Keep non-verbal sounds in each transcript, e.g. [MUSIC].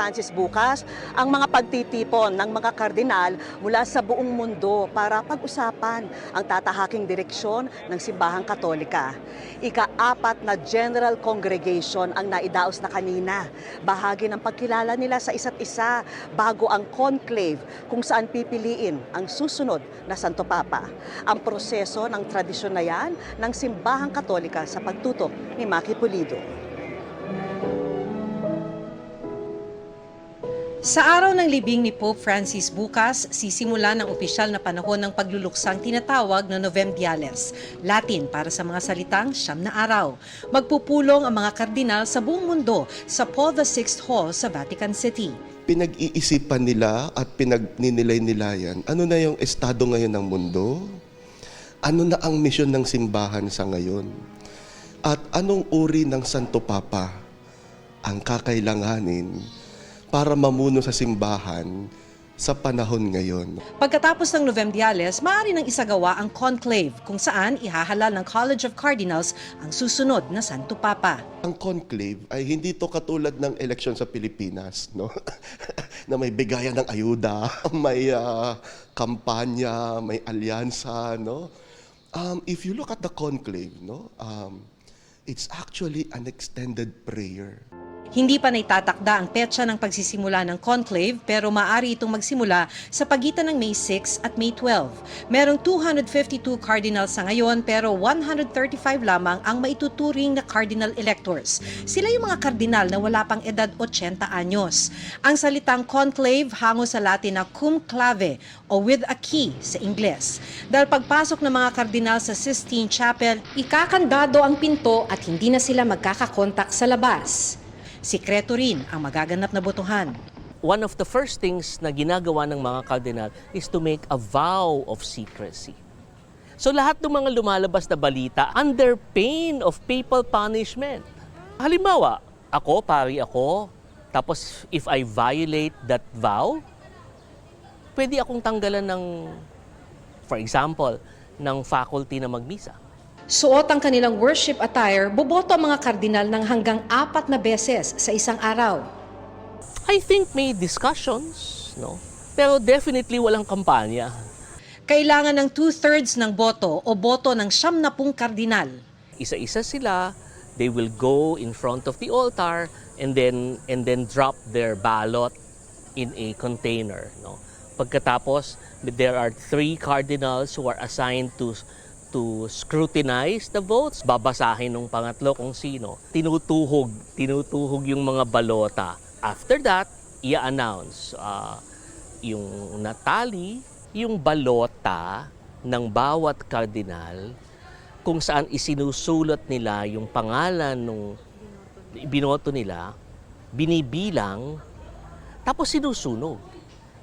Francis bukas ang mga pagtitipon ng mga kardinal mula sa buong mundo para pag-usapan ang tatahaking direksyon ng simbahang katolika. Ika-apat na General Congregation ang naidaos na kanina. Bahagi ng pagkilala nila sa isa't isa bago ang conclave kung saan pipiliin ang susunod na Santo Papa. Ang proseso ng tradisyon na yan ng simbahang katolika sa pagtutok ni Maki Pulido. Sa araw ng libing ni Pope Francis bukas, sisimula ng opisyal na panahon ng pagluluksang tinatawag na Novembiales, Latin para sa mga salitang siyam na araw. Magpupulong ang mga kardinal sa buong mundo sa Paul VI Hall sa Vatican City. pinag-iisipan nila at pinagninilay-nilayan, ano na yung estado ngayon ng mundo? Ano na ang misyon ng simbahan sa ngayon? At anong uri ng Santo Papa ang kakailanganin para mamuno sa simbahan sa panahon ngayon? Pagkatapos ng Novembiales, maaari nang isagawa ang conclave kung saan ihahalal ng College of Cardinals ang susunod na Santo Papa. Ang conclave ay hindi to katulad ng eleksyon sa Pilipinas, no? [LAUGHS] na may bigayan ng ayuda, [LAUGHS] may ah, kampanya, may alyansa, no? Um, if you look at the conclave, no? Um, it's actually an extended prayer. Hindi pa naitatakda ang petsa ng pagsisimula ng conclave pero maaari itong magsimula sa pagitan ng May 6 at May 12. Merong 252 cardinals sa ngayon pero 135 lamang ang maituturing na cardinal electors. Sila yung mga kardinal na wala pang edad 80 anyos. Ang salitang conclave hango sa Latin na cum clave o with a key sa Ingles. Dahil pagpasok ng mga kardinal sa Sistine Chapel, ikakandado ang pinto at hindi na sila magkakakontak sa labas. Sikreto rin ang magaganap na botohan. one of the first things na ginagawa ng mga kardinal is to make a vow of secrecy. So lahat ng mga lumalabas na balita under pain of papal punishment. Halimbawa, ako, pari ako, tapos if I violate that vow, pwede akong tanggalan ng, for example, ng faculty na magmisa. Suot ang kanilang worship attire, boboto ang mga kardinal ng hanggang apat na beses sa isang araw. I think may discussions, no? Pero definitely walang kampanya. Kailangan ng two-thirds ng boto o boto ng siyam na pung kardinal. isa-isa sila they will go in front of the altar and then and then drop their ballot in a container no pagkatapos there are three cardinals who are assigned to to scrutinize the votes. Babasahin ng pangatlo kung sino. Tinutuhog tinutuhog yung mga balota. After that i-announce ah, yung natali yung balota ng bawat kardinal kung saan isinusulat nila yung pangalan nung binoto nila, binibilang, tapos sinusunog.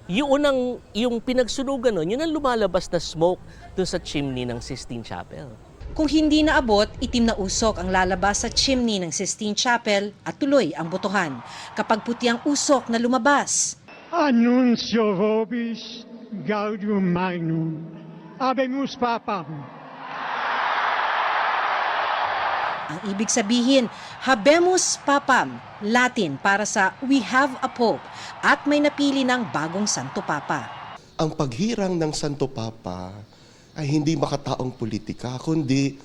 Yun ang, yung pinagsunugan nun, yun ang lumalabas na smoke dun sa chimney ng Sistine Chapel. Kung hindi naabot, itim na usok ang lalabas sa chimney ng Sistine Chapel at tuloy ang botohan. Kapag puti ang usok na lumabas, Annuncio vobis gaudium magnum. Habemus papam. Ang ibig sabihin, Habemus Papam, Latin para sa We have a Pope, at may napili ng bagong Santo Papa. Ang paghirang ng Santo Papa ay hindi makataong politika, kundi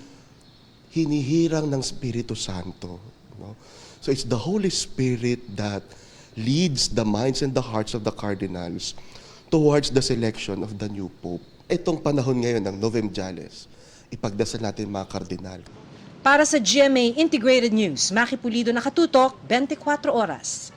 hinihirang ng Espiritu Santo. No? So it's the Holy Spirit that leads the minds and the hearts of the cardinals towards the selection of the new Pope. Itong panahon ngayon ng Novemjales, ipagdasal natin mga kardinal. Para sa GMA Integrated News, Maki Pulido nakatutok, 24 oras.